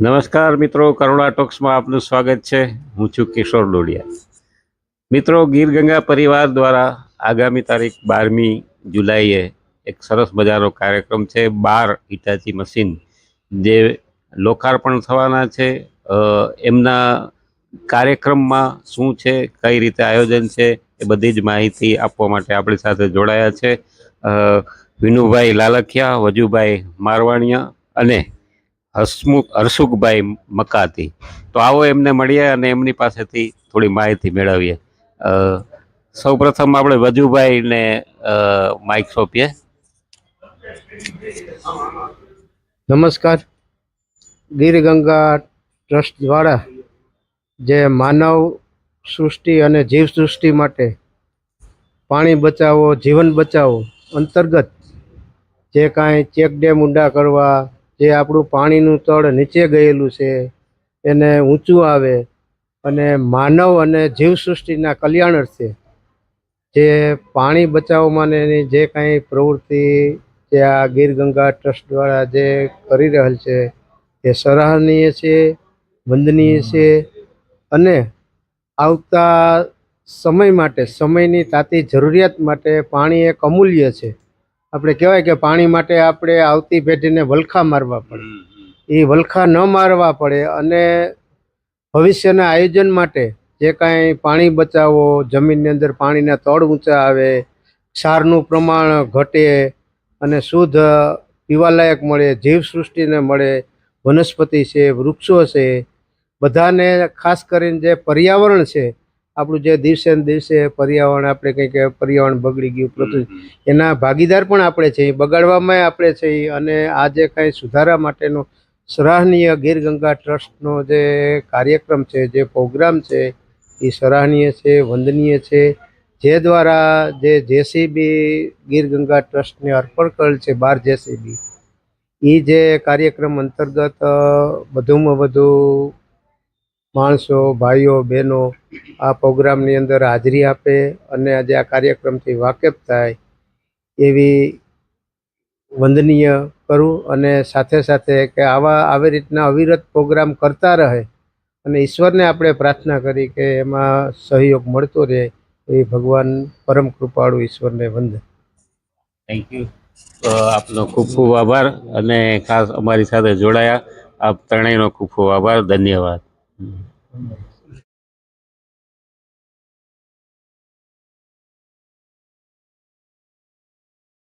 નમસ્કાર મિત્રો, કરુણા ટોક્સમાં આપનું સ્વાગત છે. હું છું કિશોર ડોડિયા મિત્રો ગીર ગંગા પરિવાર દ્વારા આગામી તારીખ બારમી જુલાઈએ એક સરસ મજાનો કાર્યક્રમ છે, બાર હિટાચી મશીન. જે લોકાર્પણ થવાના છે. એમના કાર્યક્રમમાં શું છે, કઈ રીતે આયોજન છે, એ બધી જ માહિતી આપવા માટે આપણી સાથે જોડાયા છે. વિનુભાઈ લાલખિયા, વજુભાઈ મારવાણિયા અને હસમુખ હરસુખભાઈ મકાતી. તો આવો એમને મળીએ અને એમની પાસેથી થોડી માહિતી મેળવીએ. સૌ સૌપ્રથમ આપણે વજુભાઈને માઇક સોંપીએ. નમસ્કાર. ગીર ગંગા ટ્રસ્ટ દ્વારા જે માનવ સૃષ્ટિ અને જીવ સૃષ્ટિ માટે પાણી બચાવો, જીવન બચાવો અંતર્ગત જે કાંઈ ચેક ડેમ ઊંડા કરવા જે આપણું પાણીનું તળ નીચે ગયેલું છે, એને ઊંચું આવે અને માનવ અને જીવસૃષ્ટિના કલ્યાણ અર્થે જે પાણી બચાવવા માટેની જે કાંઈ પ્રવૃત્તિ જે આ ગીર ગંગા ટ્રસ્ટ દ્વારા જે કરી રહેલ છે તે સરાહનીય છે, વંદનીય છે અને આવતા સમય માટે, સમયની તાતી જરૂરિયાત માટે પાણી એક અમૂલ્ય છે. આપણે કહેવાય કે પાણી માટે આપણે આવતી પેઢીને વલખા મારવા પડે. એ વલખા ન મારવા પડે અને ભવિષ્યના આયોજન માટે જે કાંઈ પાણી બચાવો જમીનની અંદર પાણીના તળ ઊંચા આવે ક્ષારનું પ્રમાણ ઘટે અને શુદ્ધ પીવાલાયક મળે જીવસૃષ્ટિને મળે વનસ્પતિ છે વૃક્ષો છે બધાને ખાસ કરીને જે પર્યાવરણ છે આપણું જે દિવસે ને દિવસે પર્યાવરણ આપણે કંઈક પર્યાવરણ બગડી ગયું પૃથ્વી. એના ભાગીદાર પણ આપણે છીએ બગાડવામાં આપણે છીએ અને આ જે કાંઈ સુધારા માટેનો સરાહનીય ગીર ગંગા ટ્રસ્ટનો જે કાર્યક્રમ છે જે પ્રોગ્રામ છે એ સરાહનીય છે વંદનીય છે. જે દ્વારા જે જેસીબી ગીર ગંગા ટ્રસ્ટને અર્પણ કરેલ છે બાર જેસીબી એ જે કાર્યક્રમ અંતર્ગત વધુમાં વધુ માણસો, ભાઈઓ, બહેનો આ પ્રોગ્રામની અંદર હાજરી આપે અને આજે આ કાર્યક્રમથી વાકેફ થાય એવી વંદનીય કરું અને સાથે સાથે કે આવા, આવી રીતના અવિરત પ્રોગ્રામ કરતા રહે અને ઈશ્વરને આપણે પ્રાર્થના કરી કે એમાં સહયોગ મળતો રહે એ ભગવાન પરમ કૃપાળુ ઈશ્વરને વંદન. થેન્ક યુ આપનો ખૂબ ખૂબ આભાર અને ખાસ અમારી સાથે જોડાયા. આપ ત્રણેયનો ખૂબ ખૂબ આભાર. ધન્યવાદ. mm -hmm.